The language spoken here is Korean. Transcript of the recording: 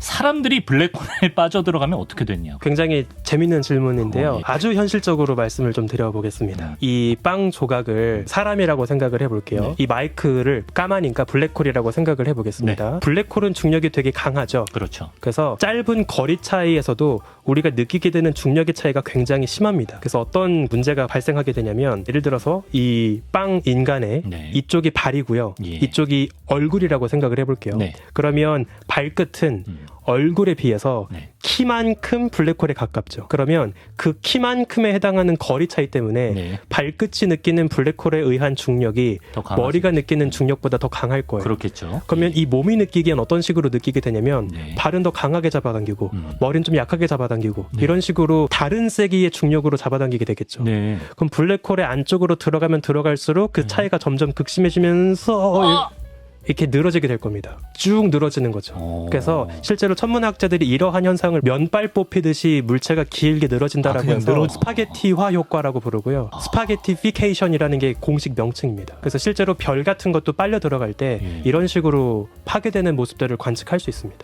사람들이 블랙홀에 빠져들어가면 어떻게 됐냐? 굉장히 재밌는 질문인데요. 어, 예. 아주 현실적으로 말씀을 좀 드려보겠습니다. 음. 이빵 조각을 사람이라고 생각을 해볼게요. 네. 이 마이크를 까마니까 블랙홀이라고 생각을 해보겠습니다. 블랙홀은 중력이 되게 강하죠. 그렇죠. 그래서 짧은 거리 차이에서도 우리가 느끼게 되는 중력의 차이가 굉장히 심합니다. 그래서 어떤 문제가 발생하게 되냐면 예를 들어서 이 빵 인간의 네. 이쪽이 발이고요. 예. 이쪽이 얼굴이라고 생각을 해볼게요. 네. 그러면 발끝은 음. 얼굴에 비해서 네. 키만큼 블랙홀에 가깝죠. 그러면 그 키만큼에 해당하는 거리 차이 때문에 네. 발끝이 느끼는 블랙홀에 의한 중력이. 머리가 느끼는 중력보다 더 강할 거예요. 그렇겠죠. 그러면 이 몸이 느끼기엔 어떤 식으로 느끼게 되냐면 네. 발은 더 강하게 잡아당기고 음. 머리는 좀 약하게 잡아당기고 네. 이런 식으로 다른 세기의 중력으로 잡아당기게 되겠죠. 네. 그럼 블랙홀의 안쪽으로 들어가면 들어갈수록 그 음. 차이가 점점 극심해지면서 아! 이렇게 늘어지게 될 겁니다. 쭉 늘어지는 거죠. 어. 그래서 실제로 천문학자들이 이러한 현상을 면발 뽑히듯이 물체가 길게 늘어진다라고 아, 해서 늘어- 스파게티화 효과라고 부르고요. 아. 스파게티피케이션이라는 게 공식 명칭입니다. 그래서 실제로 별 같은 것도 빨려 들어갈 때 예. 이런 식으로 파괴되는 모습들을 관측할 수 있습니다.